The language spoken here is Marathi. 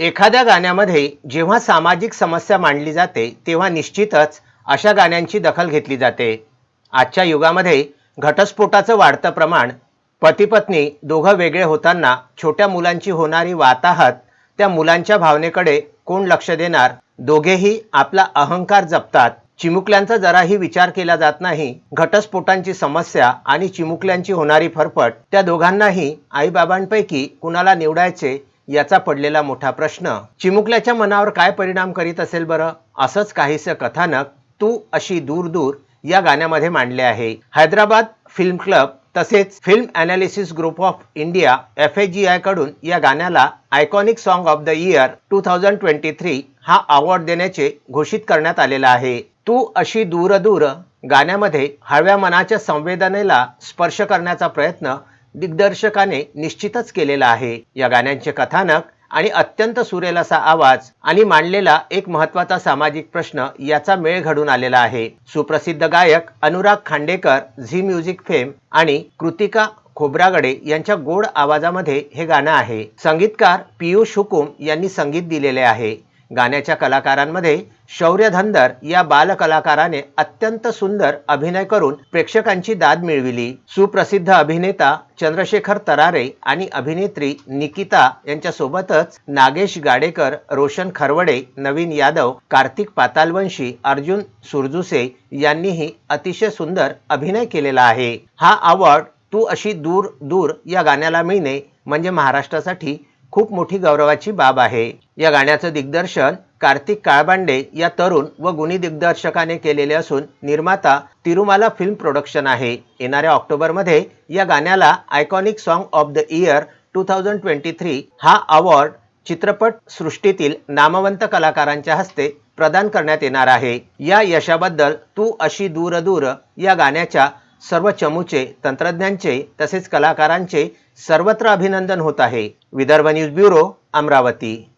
एखाद्या गाण्यामध्ये जेव्हा सामाजिक समस्या मांडली जाते तेव्हा निश्चितच अशा गाण्यांची दखल घेतली जाते. आजच्या युगामध्ये घटस्फोटाचं वाढतं प्रमाण पतीपत्नी दोघं वेगळे होताना छोट्या मुलांची होणारी वाताहत त्या मुलांच्या भावनेकडे कोण लक्ष देणार? दोघेही आपला अहंकार जपतात. चिमुकल्यांचा जराही विचार केला जात नाही. घटस्फोटांची समस्या आणि चिमुकल्यांची होणारी फरफट त्या दोघांनाही आईबाबांपैकी कुणाला निवडायचे याचा पडलेला मोठा प्रश्न. चिमुकल्याच्या मनावर काय परिणाम करीत असेल बरं? असंच काहीसं कथानक तू अशी दूर दूर या गाण्यामध्ये मांडले आहे. हैदराबाद फिल्म क्लब तसेच film analysis group of India F A G आयकडून या गाण्याला iconic song of the year two thousand twenty three हा अवॉर्ड देण्याचे घोषित करण्यात आलेला आहे. तू अशी दूर दूर गाण्यामध्ये हळव्या मनाच्या संवेदनेला स्पर्श करण्याचा प्रयत्न दिग्दर्शकाने निश्चितच केलेला आहे. या गाण्यांचे कथानक आणि अत्यंत सुरेल असा आवाज आणि मांडलेला एक महत्त्वाचा सामाजिक प्रश्न याचा मेळ घडून आलेला आहे. सुप्रसिद्ध गायक Anurag Khandekar Zee music fame आणि कृतिका खोब्रागडे यांच्या गोड आवाजामध्ये हे गाणं आहे. संगीतकार पियुष हुकुम यांनी संगीत दिलेले आहे. गाण्याच्या कलाकारांमध्ये शौर्य धनदर या बालकलाकाराने अत्यंत सुंदर अभिनय करून प्रेक्षकांची दाद मिळविली. सुप्रसिद्ध अभिनेता चंद्रशेखर तरारे आणि अभिनेत्री निकिता यांच्यासोबतच नागेश गाडेकर रोशन खरवडे नवीन यादव कार्तिक पातालवंशी अर्जुन सुरजुसे यांनीही अतिशय सुंदर अभिनय केलेला आहे. हा अवॉर्ड तू अशी दूर दूर या गाण्याला मिळणे म्हणजे महाराष्ट्रासाठी खूप मोठी गौरवाची बाब आहे. या गाण्याचं दिग्दर्शन कार्तिक काळबांडे या तरुण व गुणी दिग्दर्शकाने केलेले असून निर्माता तिरुमाला फिल्म प्रोडक्शन आहे. येणाऱ्या ऑक्टोबरमध्ये या गाण्याला iconic song of the year two thousand twenty three हा अवॉर्ड चित्रपट सृष्टीतील नामवंत कलाकारांच्या हस्ते प्रदान करण्यात येणार आहे. या यशाबद्दल तू अशी दूर दूर या गाण्याच्या सर्व चमूचे तंत्रज्ञांचे तसेच कलाकारांचे सर्वत्र अभिनंदन होत आहे. Vidarbha news bureau Amravati.